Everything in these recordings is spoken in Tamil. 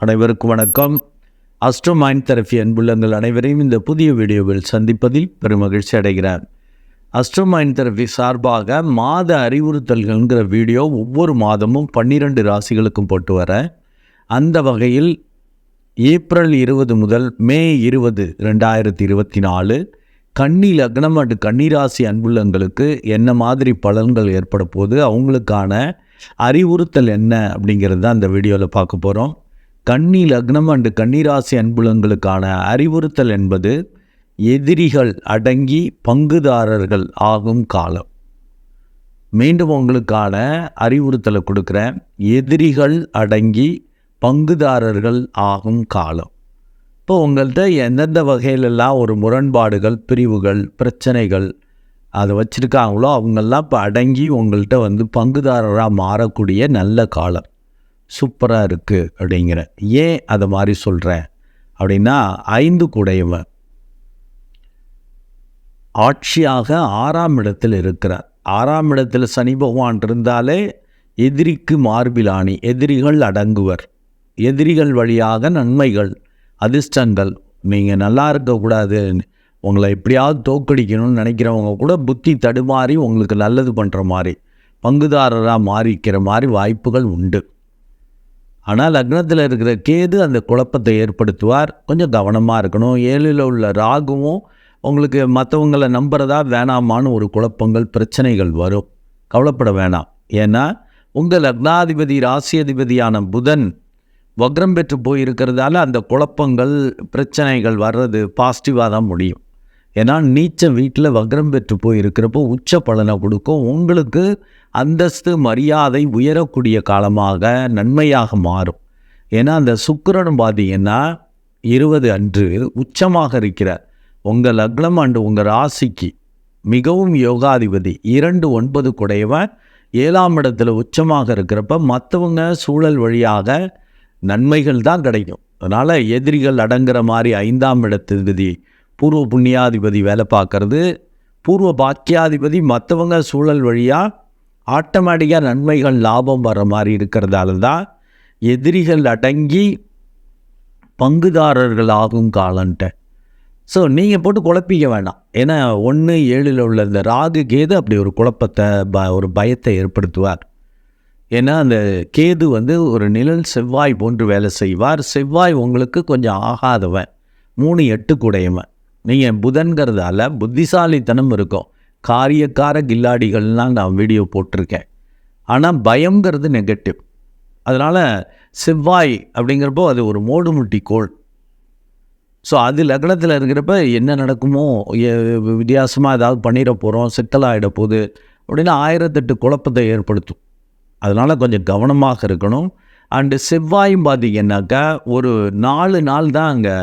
அனைவருக்கும் வணக்கம். அஸ்ட்ரோ மைண்ட் தெரப்பி அன்புள்ளங்கள் அனைவரையும் இந்த புதிய வீடியோவில் சந்திப்பதில் பெருமகிழ்ச்சி அடைகிறார் அஸ்ட்ரோ மைண்ட் தெரப்பி சார்பாக மாத அறிவுறுத்தல்கள்ங்கிற வீடியோ ஒவ்வொரு மாதமும் பன்னிரெண்டு ராசிகளுக்கும் போட்டு வர அந்த வகையில் ஏப்ரல் இருபது முதல் மே இருபது ரெண்டாயிரத்தி இருபத்தி நாலு கன்னி லக்னம் அண்டு கன்னிராசி அன்புள்ளங்களுக்கு என்ன மாதிரி பலன்கள் ஏற்பட போது அவங்களுக்கான அறிவுறுத்தல் என்ன அப்படிங்கிறது தான் அந்த வீடியோவில் பார்க்க போகிறோம் கன்னி லக்னம் அண்டு கன்னிராசி அன்புலங்களுக்கான அறிவுறுத்தல் என்பது எதிரிகள் அடங்கி பங்குதாரர்கள் ஆகும் காலம். மீண்டும் உங்களுக்கான அறிவுறுத்தலை கொடுக்குறேன். எதிரிகள் அடங்கி பங்குதாரர்கள் ஆகும் காலம். இப்போ உங்கள்கிட்ட எந்தெந்த வகையிலெல்லாம் ஒரு முரண்பாடுகள் பிரிவுகள் பிரச்சனைகள் அதை வச்சுருக்காங்களோ அவங்கெல்லாம் இப்போ அடங்கி உங்கள்கிட்ட வந்து பங்குதாரராக மாறக்கூடிய நல்ல காலம். சூப்பராக இருக்குது அப்படிங்கிற. ஏன் அதை மாதிரி சொல்கிறேன் அப்படின்னா ஐந்து குடையவன் ஆட்சியாக ஆறாம் இடத்தில் இருக்கிறார். ஆறாம் இடத்தில் சனி பகவான் இருந்தாலே எதிரிக்கு மார்பிலாணி எதிரிகள் அடங்குவர். எதிரிகள் வழியாக நன்மைகள் அதிர்ஷ்டங்கள். நீங்கள் நல்லா இருக்கக்கூடாது. உங்களை எப்படியாவது தோக்கடிக்கணும்னு நினைக்கிறவங்க கூட புத்தி தடுமாறி உங்களுக்கு நல்லது பண்ணுற மாதிரி பங்குதாரராக மாறிக்கிற மாதிரி வாய்ப்புகள் உண்டு. ஆனால் லக்னத்தில் இருக்கிற கேது அந்த குழப்பத்தை ஏற்படுத்துவார். கொஞ்சம் கவனமாக இருக்கணும். ஏழில் உள்ள ராகுவும் உங்களுக்கு மற்றவங்களை நம்புறதா வேணாமான்னு ஒரு குழப்பங்கள் பிரச்சனைகள் வரும். கவலைப்பட வேணாம். ஏன்னா உங்கள் லக்னாதிபதி ராசியதிபதியான புதன் வக்ரம் பெற்று போயிருக்கிறதால அந்த குழப்பங்கள் பிரச்சனைகள் வர்றது பாசிட்டிவாக தான் முடியும். ஏன்னா நீச்ச வீட்டில் வக்ரம் பெற்று போயிருக்கிறப்போ உச்ச பலனை கொடுக்கும். உங்களுக்கு அந்தஸ்து மரியாதை உயரக்கூடிய காலமாக நன்மையாக மாறும். ஏன்னா அந்த சுக்கரன் பார்த்தீங்கன்னா இருபது அன்று உச்சமாக இருக்கிறார். உங்கள் லக்னம் அண்டு உங்கள் ராசிக்கு மிகவும் யோகாதிபதி. இரண்டு ஒன்பது குடையவன் ஏழாம் இடத்துல உச்சமாக இருக்கிறப்ப மற்றவங்க சூழல் வழியாக நன்மைகள் தான் கிடைக்கும். அதனால் எதிரிகள் அடங்குற மாதிரி ஐந்தாம் இடத்திபதி பூர்வ புண்ணியாதிபதி வேலை பார்க்கறது. பூர்வ பாக்கியாதிபதி மற்றவங்க சூழல் வழியாக ஆட்டோமேட்டிக்காக நன்மைகள் லாபம் வர மாதிரி இருக்கிறதால தான் எதிரிகள் அடங்கி பங்குதாரர்கள் ஆகும் காலன்ட்ட. ஸோ நீங்கள் போட்டு குழப்பிக்க வேண்டாம் ஏன்னா ஒன்று ஏழில் உள்ள இந்த ராகு கேது அப்படி ஒரு குழப்பத்தை ப ஒரு பயத்தை ஏற்படுத்துவார். ஏன்னா அந்த கேது வந்து ஒரு நிழல் செவ்வாய் போன்று வேலை செய்வார். செவ்வாய் உங்களுக்கு கொஞ்சம் ஆகாதவன். மூணு எட்டு கூடையவன் நீங்கள் புதன்கிறதால புத்திசாலித்தனம் இருக்கும். காரியக்கார கில்லாடிகள்லாம் நான் வீடியோ போட்டிருக்கேன். ஆனால் பயங்கிறது நெகட்டிவ் அதனால் செவ்வாய் அப்படிங்கிறப்போ அது ஒரு மூடுமுட்டி கோள். ஸோ அது லக்னத்தில் இருக்கிறப்ப என்ன நடக்குமோ வித்தியாசமாக ஏதாவது பண்ணிட போகிறோம் சிக்கலாகிட போகுது அப்படின்னா ஆயிரத்தெட்டு குழப்பத்தை ஏற்படுத்தும். அதனால் கொஞ்சம் கவனமாக இருக்கணும். அண்டு செவ்வாயும் பார்த்தீங்கன்னாக்கா ஒரு நாலு நாள் தான் அங்கே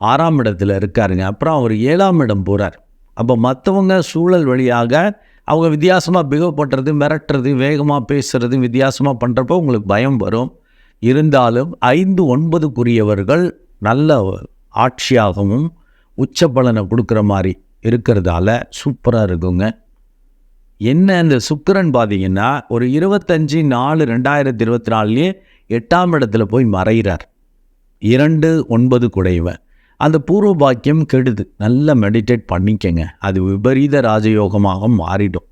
ஆறாம் இடத்துல இருக்காருங்க. அப்புறம் அவர் ஏழாம் இடம் போகிறார் அப்போ மற்றவங்க சூழல் வழியாக அவங்க வித்தியாசமாக பிஹேவ் பண்ணுறது மிரட்டுறது வேகமாக பேசுகிறது வித்தியாசமாக பண்ணுறப்போ உங்களுக்கு பயம் வரும். இருந்தாலும் ஐந்து ஒன்பதுக்குரியவர்கள் நல்ல ஆட்சியாகவும் உச்ச பலனை கொடுக்குற மாதிரி இருக்கிறதால சூப்பராக இருக்குங்க. என்ன இந்த சுக்கரன் பார்த்தீங்கன்னா ஒரு இருபத்தஞ்சி நாலு ரெண்டாயிரத்தி இருபத்தி நாலுலேயே எட்டாம் இடத்துல போய் மறைகிறார் இரண்டு ஒன்பது குடைவன் அந்த பூர்வ பாக்கியம் கெடுது. நல்லா மெடிடேட் பண்ணிக்கங்க. அது விபரீத ராஜயோகமாக மாறிடும்.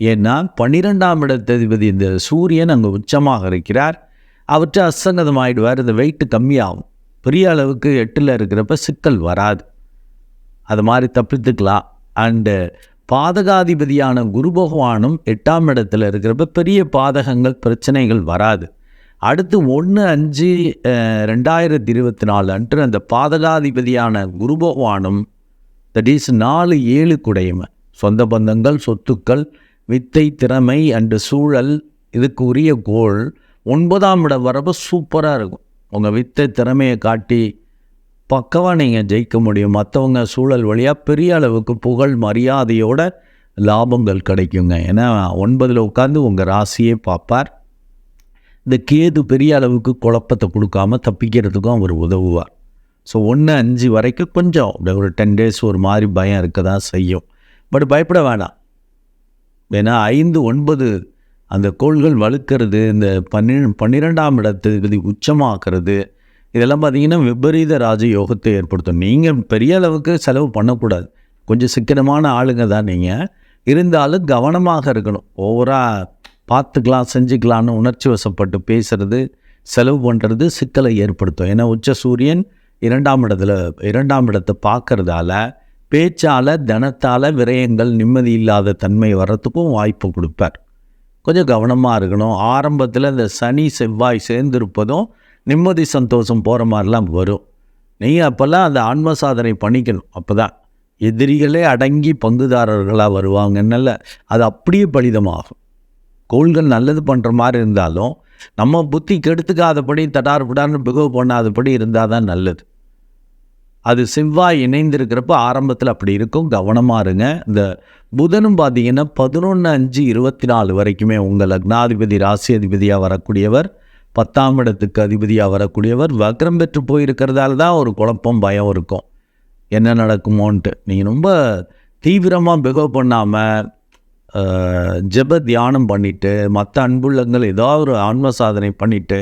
ஏன்னா பன்னிரெண்டாம் இடத்ததிபதி இந்த சூரியன் அங்கே உச்சமாக இருக்கிறார். அவற்றை அசங்கதம் ஆகிடுவார் இந்த வெயிட்டு கம்மியாகும். பெரிய அளவுக்கு எட்டில் இருக்கிறப்ப சிக்கல் வராது. அது மாதிரி தப்பித்துக்கலாம். அண்டு பாதகாதிபதியான குரு பகவானும் எட்டாம் இடத்துல இருக்கிறப்ப பெரிய பாதகங்கள் பிரச்சனைகள் வராது. அடுத்து ஒன்று அஞ்சு ரெண்டாயிரத்தி இருபத்தி நாலு அன்று அந்த பாதகாதிபதியான குரு பகவானும் தட் இஸ் நாலு ஏழு குடையுமை. சொந்த பந்தங்கள் சொத்துக்கள் வித்தை திறமை அண்டு சூழல் இதுக்கு உரிய கோள் ஒன்பதாம் இடம் வரப்போ சூப்பராக இருக்கும். உங்கள் வித்தை திறமையை காட்டி பக்கவாக நீங்கள் ஜெயிக்க முடியும். மற்றவங்க சூழல் வழியாக பெரிய அளவுக்கு புகழ் மரியாதையோட லாபங்கள் கிடைக்குங்க. ஏன்னா ஒன்பதில் உட்காந்து உங்கள் ராசியே பார்ப்பார். இந்த கேது பெரிய அளவுக்கு குழப்பத்தை கொடுக்காம தப்பிக்கிறதுக்கும் அவர் உதவுவார். ஸோ ஒன்று அஞ்சு வரைக்கும் கொஞ்சம் ஒரு டென் டேஸ் ஒரு மாதிரி பயம் இருக்க தான் செய்யும். பட் பயப்பட வேணாம். ஏன்னா ஐந்து ஒன்பது அந்த கோள்கள் வலுக்கிறது இந்த பன்னி பன்னிரெண்டாம் இடத்துக்கு உச்சமாக்குறது இதெல்லாம் பார்த்தீங்கன்னா விபரீத ராஜயோகத்தை ஏற்படுத்தும். நீங்கள் பெரிய அளவுக்கு செலவு பண்ணக்கூடாது. கொஞ்சம் சிக்கனமான ஆளுங்க தான் நீங்கள் இருந்தாலும் கவனமாக இருக்கணும். ஓவராக பார்த்துக்கலாம் செஞ்சுக்கலான்னு உணர்ச்சி வசப்பட்டு பேசுகிறது செலவு பண்ணுறது சிக்கலை ஏற்படுத்தும். ஏன்னா உச்ச சூரியன் இரண்டாம் இடத்துல இரண்டாம் இடத்தை பார்க்கறதால பேச்சால் தனத்தால் விரயங்கள் நிம்மதி இல்லாத தன்மை வர்றதுக்கும் வாய்ப்பு கொடுப்பார். கொஞ்சம் கவனமாக இருக்கணும். ஆரம்பத்தில் இந்த சனி செவ்வாய் சேர்ந்திருப்பதும் நிம்மதி சந்தோஷம் போகிற மாதிரிலாம் வரும். நீங்கள் அப்போல்லாம் அந்த ஆன்ம சாதனை பண்ணிக்கணும். அப்போ தான் எதிரிகளே அடங்கி பங்குதாரர்களாக வருவாங்கன்னல அது அப்படியே பலிதமாகும். கோள்கள் நல்லது பண்ணுற மாதிரி இருந்தாலும் நம்ம புத்தி கெடுத்துக்காதபடி தடார் புடார்னு பிகவ் பண்ணாதபடி இருந்தால் தான் நல்லது. அது செவ்வாய் இணைந்திருக்கிறப்ப ஆரம்பத்தில் அப்படி இருக்கும். கவனமாக இருங்க. இந்த புதனும் பார்த்தீங்கன்னா பதினொன்று அஞ்சு இருபத்தி நாலு வரைக்குமே உங்கள் லக்னாதிபதி ராசி அதிபதியாக வரக்கூடியவர் பத்தாம் இடத்துக்கு அதிபதியாக வரக்கூடியவர் வக்ரம் பெற்று போயிருக்கிறதால தான் ஒரு குழப்பம் பயம் இருக்கும். என்ன நடக்குமோன்ட்டு. நீங்கள் ரொம்ப தீவிரமாக பிகவ் பண்ணாமல் ஜெப தியானம் பண்ணிவிட்டு மற்ற அன்புள்ளங்கள் ஏதாவது ஒரு ஆன்ம சாதனை பண்ணிவிட்டு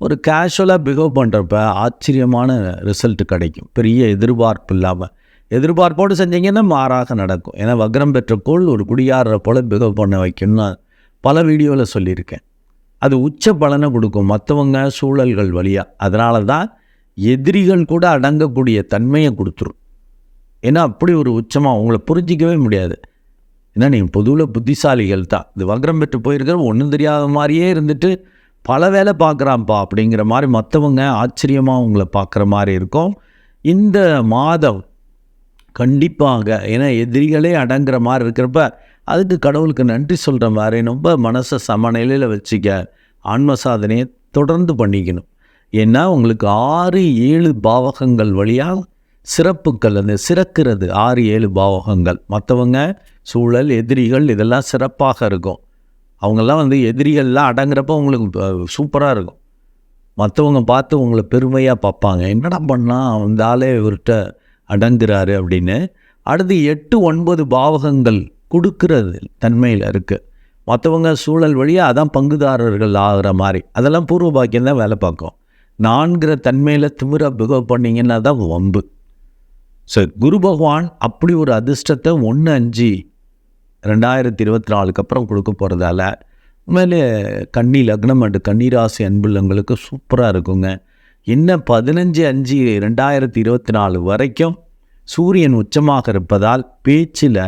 ஒரு கேஷுவலாக பிஹேவ் பண்ணுறப்ப ஆச்சரியமான ரிசல்ட் கிடைக்கும். பெரிய எதிர்பார்ப்பு இல்லாமல் எதிர்பார்ப்போடு செஞ்சீங்கன்னா மாறாக நடக்கும். ஏன்னா வக்ரம் பெற்ற கோள் ஒரு குடியாடுற போல் பிஹேவ் பண்ண வைக்கணும்னு பல வீடியோவில் சொல்லியிருக்கேன். அது உச்ச பலனை கொடுக்கும். மற்றவங்க சூழல்கள் வழியாக அதனால தான் எதிரிகள் கூட அடங்கக்கூடிய தன்மையை கொடுத்துரும். ஏன்னா அப்படி ஒரு உச்சமாக உங்களை புரிஞ்சிக்கவே முடியாது. ஏன்னா நீங்கள் பொதுவில் புத்திசாலிகள் தான். இது வக்ரம் பெற்று போயிருக்கிற ஒன்றும் தெரியாத மாதிரியே இருந்துட்டு பல வேலை பார்க்குறான்ப்பா அப்படிங்கிற மாதிரி மற்றவங்க ஆச்சரியமாக உங்களை பார்க்குற மாதிரி இருக்கும். இந்த மாதம் கண்டிப்பாக ஏன்னா எதிரிகளே அடங்குற மாதிரி இருக்கிறப்ப அதுக்கு கடவுளுக்கு நன்றி சொல்கிற மாதிரி ரொம்ப மனசை சமநிலையில் வச்சுக்க ஆன்ம சாதனையை தொடர்ந்து பண்ணிக்கணும். ஏன்னா உங்களுக்கு ஆறு ஏழு பாவகங்கள் வழியாக சிறப்புக்கள் அந்த சிறக்கிறது ஆறு ஏழு பாவகங்கள். மற்றவங்க சூழல் எதிரிகள் இதெல்லாம் சிறப்பாக இருக்கும். அவங்கெல்லாம் வந்து எதிரிகள்லாம் அடங்குறப்ப உங்களுக்கு சூப்பராக இருக்கும். மற்றவங்க பார்த்து உங்களை பெருமையாக பார்ப்பாங்க. என்னடா பண்ணால் அந்த ஆளே இவர்கிட்ட அடங்குறாரு அப்படின்னு. அடுத்து எட்டு ஒன்பது பாவகங்கள் கொடுக்கறது தன்மையில் இருக்குது மற்றவங்க சூழல் வழியாக அதான் பங்குதாரர்கள் ஆகிற மாதிரி. அதெல்லாம் பூர்வ பாக்கியம் தான் வேலை பார்க்கும். நான்கிற தன்மையில் திமிர பிகவ் பண்ணிங்கன்னா தான் வம்பு. ஸோ குரு பகவான் அப்படி ஒரு அதிர்ஷ்டத்தை ஒன்று அஞ்சு ரெண்டாயிரத்தி இருபத்தி நாலுக்கு அப்புறம் கொடுக்க போகிறதால உண்மையிலே கன்னி லக்னம் அண்டு கன்னிராசி அன்புள்ளங்களுக்கு சூப்பராக இருக்குங்க. இன்னும் பதினஞ்சு அஞ்சு ரெண்டாயிரத்தி இருபத்தி நாலு வரைக்கும் சூரியன் உச்சமாக இருப்பதால் பேச்சில்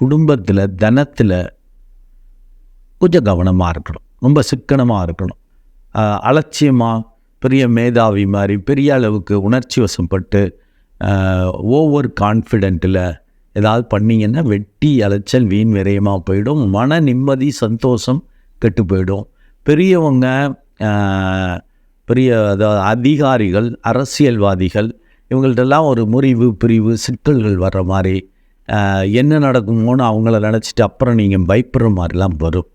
குடும்பத்தில் தனத்தில் கொஞ்சம் கவனமாக இருக்கணும். ரொம்ப சிக்கனமாக இருக்கணும். அலட்சியமாக பெரிய மேதாவி மாதிரி பெரிய அளவுக்கு உணர்ச்சி வசப்பட்டு ஓவர் கான்ஃபிடென்ட்டில் ஏதாவது பண்ணிங்கன்னா வெட்டி அலைச்சல் வீண் விரயமாக போயிடும். மன நிம்மதி சந்தோஷம் கெட்டு போயிடும். பெரியவங்க பெரிய அதாவது அதிகாரிகள் அரசியல்வாதிகள் இவங்கள்ட்டெல்லாம் ஒரு முறிவு பிரிவு சிக்கல்கள் வர்ற மாதிரி என்ன நடக்குமோன்னு அவங்கள நினச்சிட்டு அப்புறம் நீங்கள் பயப்படுற மாதிரிலாம் வரும்.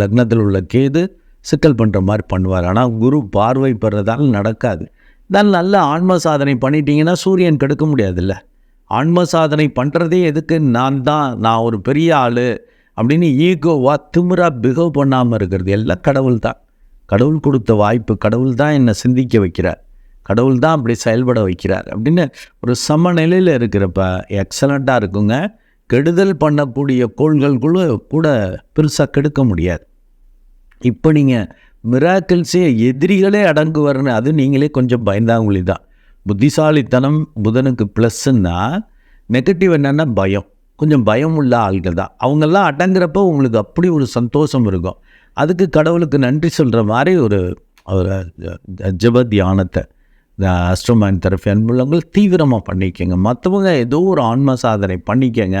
லக்னத்தில் உள்ள கேது சிக்கல் பண்ணுற மாதிரி பண்ணுவார். ஆனால் குரு பார்வை பெறதால் நடக்காது. தான் நல்ல ஆன்ம சாதனை பண்ணிட்டீங்கன்னா சூரியன் கெடுக்க முடியாதுல்ல. ஆன்ம சாதனை பண்ணுறதே எதுக்கு? நான் தான் நான் ஒரு பெரிய ஆள் அப்படின்னு ஈகோவாக திமிராக பிகவ் பண்ணாமல் இருக்கிறது. எல்லாம் கடவுள் தான். கடவுள் கொடுத்த வாய்ப்பு கடவுள் தான் என்னை சிந்திக்க வைக்கிறார். கடவுள் தான் அப்படி செயல்பட வைக்கிறார் அப்படின்னு ஒரு சமநிலையில் இருக்கிறப்ப எக்ஸலண்ட்டாக இருக்குங்க. கெடுதல் பண்ணக்கூடிய கோள்கள் கூட கூட பெருசாக கெடுக்க முடியாது. இப்போ நீங்கள் மிராக்கிள்ஸே எதிரிகளே அடங்குவார்னு அது நீங்களே கொஞ்சம் பயந்தாங்குழி தான் புத்திசாலித்தனம் புதனுக்கு ப்ளஸ்ஸுன்னா நெகட்டிவ் என்னென்னா பயம். கொஞ்சம் பயம் உள்ள ஆள்கள் தான். அவங்கெல்லாம் அடங்குறப்போ உங்களுக்கு அப்படி ஒரு சந்தோஷம் இருக்கும். அதுக்கு கடவுளுக்கு நன்றி சொல்கிற மாதிரி ஒரு ஒரு ஜப தியானத்தை இந்த அஸ்ட்ரோமேன் தெரப்பி அன்புள்ளவங்க தீவிரமாக பண்ணிக்கோங்க. மற்றவங்க ஏதோ ஒரு ஆன்ம சாதனை பண்ணிக்கோங்க.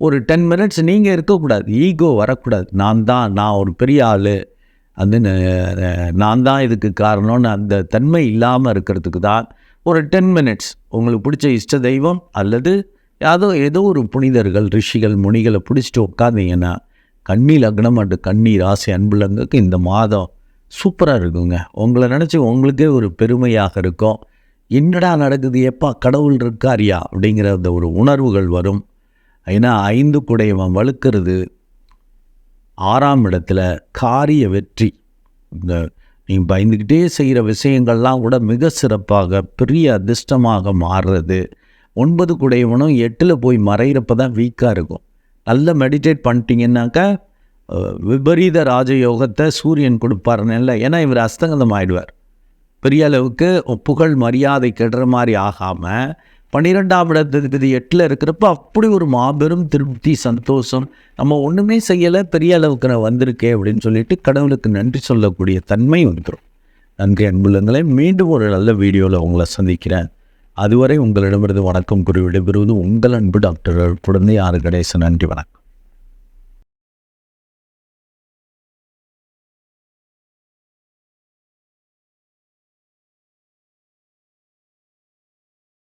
ஒரு டென் மினிட்ஸ் நீங்கள் இருக்கக்கூடாது. ஈகோ வரக்கூடாது. நான் தான் நான் ஒரு பெரிய ஆள். அது நான் தான் இதுக்கு காரணம்னு அந்த தன்மை இல்லாமல் இருக்கிறதுக்கு தான் ஒரு டென் மினிட்ஸ் உங்களுக்கு பிடிச்ச இஷ்ட தெய்வம் அல்லது ஏதோ ஏதோ ஒரு புனிதர்கள் ரிஷிகள் முனிகளை பிடிச்சிட்டு உட்காந்தீங்கன்னா கன்னி லக்னம் அண்டு கண்ணீர் ராசி அன்புலங்களுக்கு இந்த மாதம் சூப்பராக இருக்குங்க. உங்களை நினச்சி உங்களுக்கே ஒரு பெருமையாக இருக்கும். என்னடா நடக்குது? எப்பா கடவுள் இருக்காரியா? அப்படிங்கிற அந்த ஒரு உணர்வுகள் வரும். ஏன்னா ஐந்து குடையவன் வழுக்கிறது ஆறாம் இடத்துல காரிய வெற்றி. இந்த நீ பயந்துக்கிட்டே செய்கிற விஷயங்கள்லாம் கூட மிக சிறப்பாக பெரிய அதிர்ஷ்டமாக மாறுறது. ஒன்பது குடையவனும் எட்டில் போய் மறைகிறப்ப தான் வீக்காக இருக்கும். நல்லா மெடிடேட் பண்ணிட்டீங்கன்னாக்கா விபரீத ராஜயோகத்தை சூரியன் கொடுப்பாருன்னு இல்லை. ஏன்னா இவர் அஸ்தங்கதம் ஆயிடுவார். பெரிய அளவுக்கு புகழ் மரியாதை கெடுற மாதிரி ஆகாமல் பன்னிரெண்டாம் இடத்திற்கு எட்டில் இருக்கிறப்ப அப்படி ஒரு மாபெரும் திருப்தி சந்தோஷம். நம்ம ஒன்றுமே செய்யலை பெரிய அளவுக்கு நான் வந்திருக்கேன் அப்படின்னு சொல்லிட்டு கடவுளுக்கு நன்றி சொல்லக்கூடிய தன்மை வந்துடும் நன்றி அன்புள்ளங்களே மீண்டும் ஒரு நல்ல வீடியோவில் உங்களை சந்திக்கிறேன். அதுவரை உங்களிடமிருந்து வணக்கம் குறிவிடைபெறுவது உங்கள் அன்பு டாக்டர் குழந்தை ஆறு கணேசன். நன்றி வணக்கம்.